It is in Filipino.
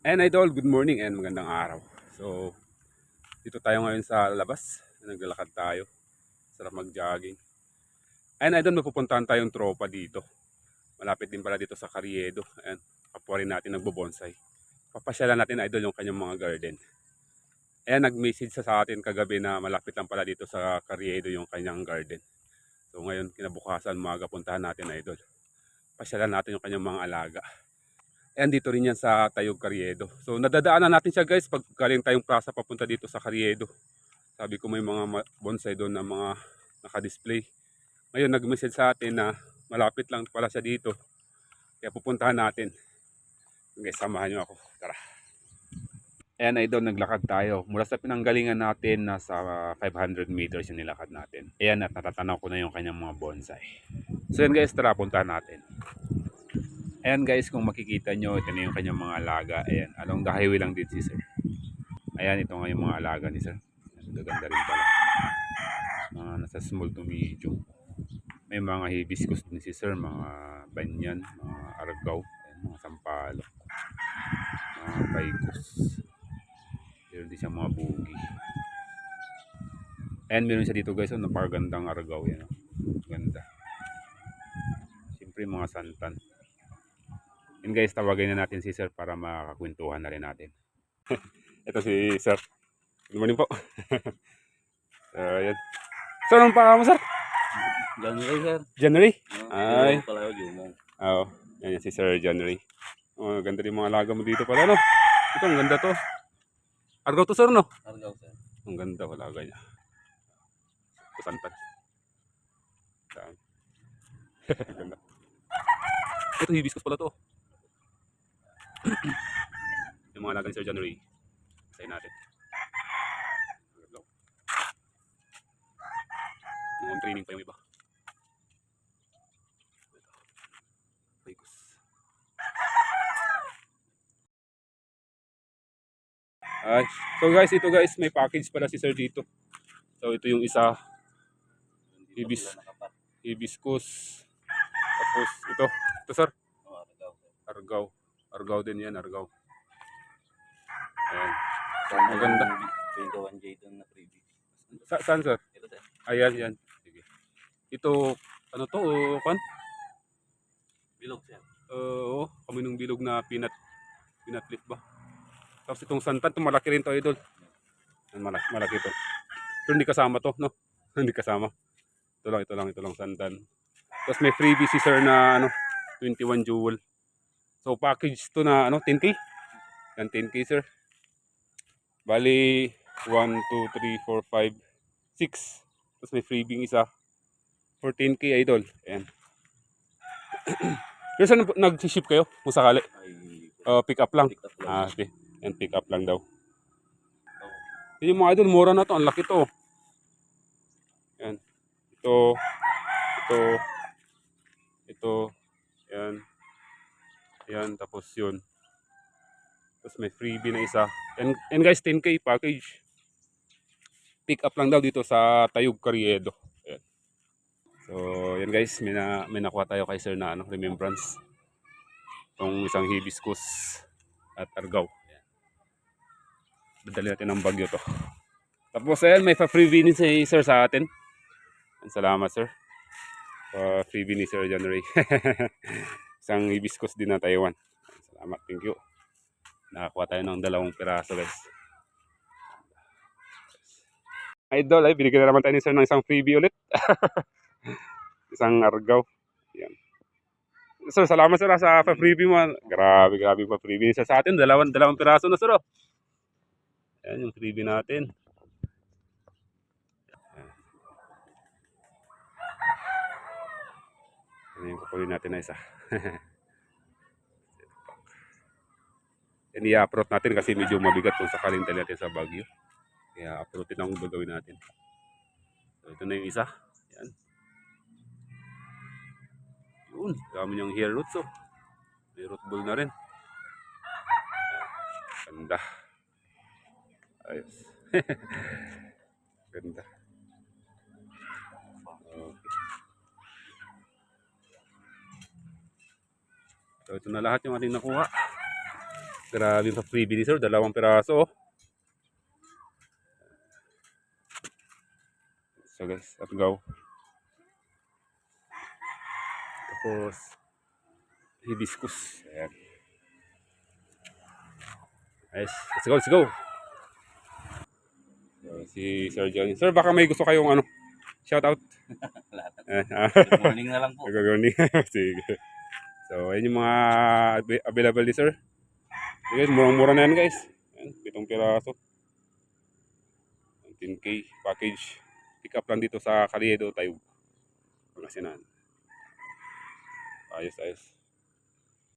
And idol, good morning and magandang araw. So, dito tayo ngayon sa labas. Naglalakad tayo. Sarap mag-jogging. And idol, may pupuntahan tayong tropa dito. Malapit din pala dito sa Carriedo. And kapwa rin natin nagbobonsai. Papasyalan natin idol yung kanyang mga garden. Ayan, nag-message sa, sa atin kagabi na malapit lang pala dito sa Carriedo yung kanyang garden. So ngayon, kinabukasan, maaga puntahan natin idol. Pasyalan natin yung kanyang mga alaga. And dito rin yan sa Tayog Carriedo. So nadadaanan natin siya guys pag galing tayong plaza papunta dito sa Carriedo. Sabi ko may mga bonsai doon na mga naka-display. Ngayon nag-message sa atin na malapit lang pala siya dito. Kaya pupuntahan natin. Guys, samahan nyo ako. Tara. Ayan idol, naglakad tayo. Mula sa pinanggalingan natin, nasa 500 meters yung nilakad natin. Ayan, at natatanaw ko na yung kanyang mga bonsai. So yan guys, tara, puntahan natin. Ayan guys, kung makikita nyo, ito na yung kanyang mga alaga. Ayan, along the highway lang din si sir. Ayan, ito nga yung mga alaga ni sir. Gaganda rin pala. Mga nasa small to medium. May mga hibiscus din si sir, mga banyan, mga argaw, ayan, mga sampalok, mga kaikus. Meron din siya mga bugi. Ayan, meron siya dito guys, oh, napakagandang argaw yan. Oh. Ganda. Siyempre mga santan. Yun guys, tawagin na natin si Sir para makakwentuhan na rin natin. Ito si Sir. Good morning po. so, yan. Sir, anong pangalan mo, Sir? January, sir. January? Ay. Ay. Pala yung mo. Oo. yan yan si Sir January. Oh, ganda rin mga alaga mo dito pala, no? Ito, ang ganda to. Argaw to, Sir, no? Argaw, sir. Ang ganda, wala niya. Ito, santan. Saan? ganda. Ito, hibiscus pala to. Yung mga alaga ni Sir January. Say natin. Argaw. Mukhang training pa yung iba. Ficus. Ay, so guys, ito guys, may package pala si Sir dito. So ito yung isa, Hindi pa Ibis. sila nakapat. hibiscus. Tapos ito, ito sir, Oh, argaw, Argaw din yan, argaw. Ayan. Maganda. yung 21J doon na freebie. Sa, saan sir? Ito, sir. Ayan, yan. Sige. Ito, ano to, o, kan? Bilog, sir. Oo, kami nung bilog na peanut leaf ba? Tapos itong santan, ito malaki rin to, idol. Malaki, malaki to. Pero hindi kasama to, no? hindi kasama. Ito lang, ito lang, ito lang santan. Tapos may freebie si sir na, ano, 21 jewel. So, package to na, ano, 10k? Yan, 10k, sir. Bali, 1, 2, 3, 4, 5, 6. Tapos may freebie isa. For 10k, idol. Ayan. Pero saan nag-ship kayo kung sakali? Uh, pick up lang. pick up lang. Ah, okay. Yan, pick up lang daw. Yun yung mga idol, mura na to. Ang laki to. Yan. Ito. Ito. Ito. Yan. Yan. Tapos yun. Tapos may freebie na isa. And, and guys, 10k package. Pick up lang daw dito sa Tayog Carriedo. Yan. So, yan guys, may, na, may nakuha tayo kay sir na ano, remembrance. Itong isang hibiscus at argaw. Yan. Dadali natin ng bagyo to. Tapos ayan, may pa-freebie din si sir sa atin. Salamat sir. Pa-freebie ni Sir January. isang hibiscus din na Taiwan. Salamat, thank you. Nakakuha tayo ng dalawang piraso guys. Idol, ay binigyan na naman tayo ni sir ng isang freebie ulit. isang argaw. Yan. Sir, salamat sir ah, sa pa-freebie mo. Grabe, grabe pa-freebie niya sa atin. Dalawang, dalawang piraso na sir. Oh. Yan yung freebie natin. Yan yung kukunin natin na isa. Yan i-approach natin kasi medyo mabigat kung sakaling dali natin sa Baguio. Kaya approachin ang gagawin natin. So, ito na yung isa. Yan. Yun, dami niyang hair roots oh. May root ball na rin. Ganda. Ayos. Ganda. So ito na lahat yung ating nakuha. Grabe yung freebie ni sir. Dalawang piraso. oh. So guys, let's go. Tapos, hibiscus. Ayan. Ayos. Let's go, let's go. So, si Sir John. Sir, baka may gusto kayong ano, shout out. Lahat. Good morning na lang po. Good morning. Sige. So, ayun yung mga ab- available ni sir. Sige, murang-mura na yan guys. Ayan, pitong piraso. 10k package. Pick up lang dito sa Caliedo, Tayo. Pangasinan. Ayos, ayos.